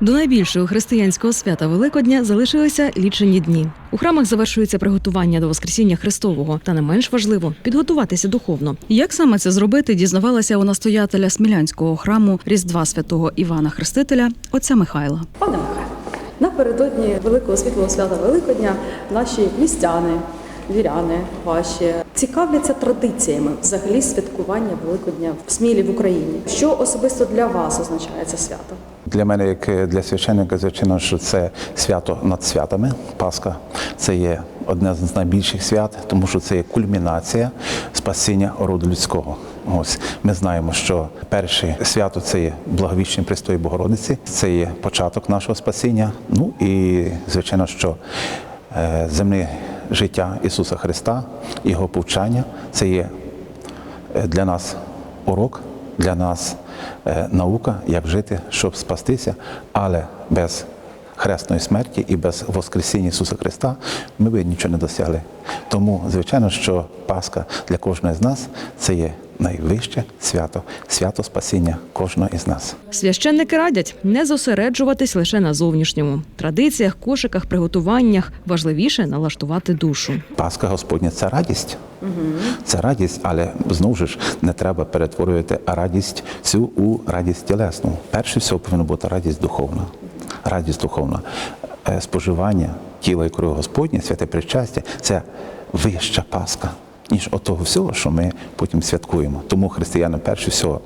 До найбільшого християнського свята Великодня залишилися лічені дні. У храмах завершується приготування до Воскресіння Христового, та не менш важливо підготуватися духовно. Як саме це зробити, дізнавалася у настоятеля Смілянського храму Різдва святого Івана Хрестителя, отця Михайла. Пане Михайло, напередодні великого світлого свята Великодня наші містяни, віряни ваші цікавляться традиціями взагалі святкування Великодня в Смілі в Україні. Що особисто для вас означає це свято? Для мене, як для священника, звичайно, що це свято над святами. Пасха це є одне з найбільших свят, тому що це є кульмінація спасіння роду людського. Ось ми знаємо, що перше свято це є благовіщення Престої Богородиці, це є початок нашого спасіння. Ну і звичайно, що е, земне життя Ісуса Христа, Його повчання. Це є е, для нас урок, для нас е, наука, як жити, щоб спастися, але без хресної смерті і без Воскресіння Ісуса Христа ми б нічого не досягли. Тому, звичайно, що Пасха для кожного з нас це є найвище свято, свято спасіння кожного із нас. Священники радять не зосереджуватись лише на зовнішньому традиціях, кошиках, приготуваннях. Важливіше налаштувати душу. Пасха Господня це радість. Це радість, але знову ж не треба перетворювати радість цю у радість тілесну. Перше всього повинна бути радість духовна. Радість духовна. Е, Споживання тіла і крові Господня, святе причастя це вища Пасха. Ніж от того всього, що ми потім святкуємо. Тому християни перше всього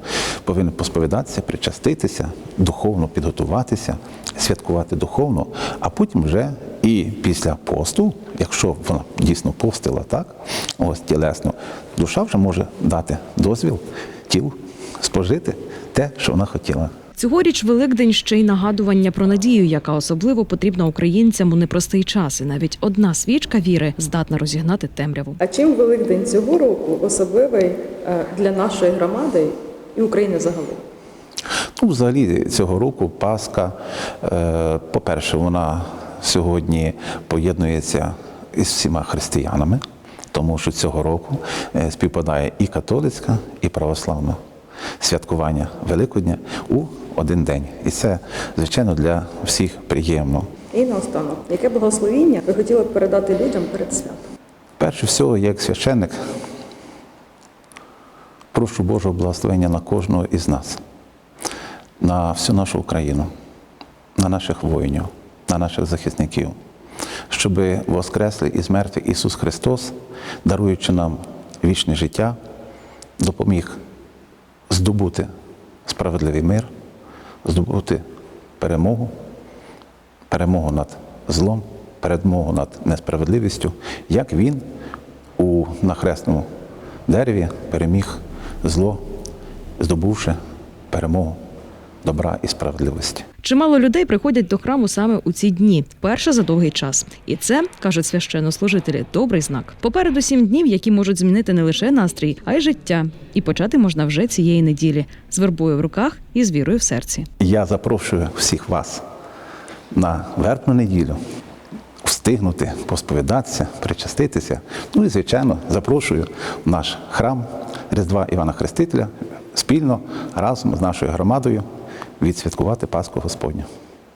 повинні посповідатися, причаститися, духовно підготуватися, святкувати духовно, а потім вже і після посту, якщо вона дійсно постила так, ось тілесно, душа вже може дати дозвіл тілу спожити те, що вона хотіла. Цьогоріч Великдень ще й нагадування про надію, яка особливо потрібна українцям у непростий час. І навіть одна свічка віри здатна розігнати темряву. А чим Великдень цього року особливий е, для нашої громади і України загалом? Ну, взагалі цього року Пасха, е, по-перше, вона сьогодні поєднується із всіма християнами, тому що цього року е, співпадає і католицька, і православна святкування Великодня у один день. І це, звичайно, для всіх приємно. І наостанок, яке благословіння ви хотіли б передати людям перед святом? Перше всього, як священник, прошу Божого благословення на кожного із нас, на всю нашу Україну, на наших воїнів, на наших захисників, щоб воскреслий із мертвих Ісус Христос, даруючи нам вічне життя, допоміг здобути справедливий мир, здобути перемогу, перемогу над злом, перемогу над несправедливістю, як він у нахресному дереві переміг зло, здобувши перемогу добра і справедливості. Чимало людей приходять до храму саме у ці дні, вперше за довгий час. І це кажуть священнослужителі, добрий знак. Попереду сім днів, які можуть змінити не лише настрій, а й життя. І почати можна вже цієї неділі з вербою в руках і з вірою в серці. Я запрошую всіх вас на вербну неділю встигнути посповідатися, причаститися. Ну і, звичайно, запрошую в наш храм Різдва Івана Хрестителя спільно разом з нашою громадою відсвяткувати Пасху Господню.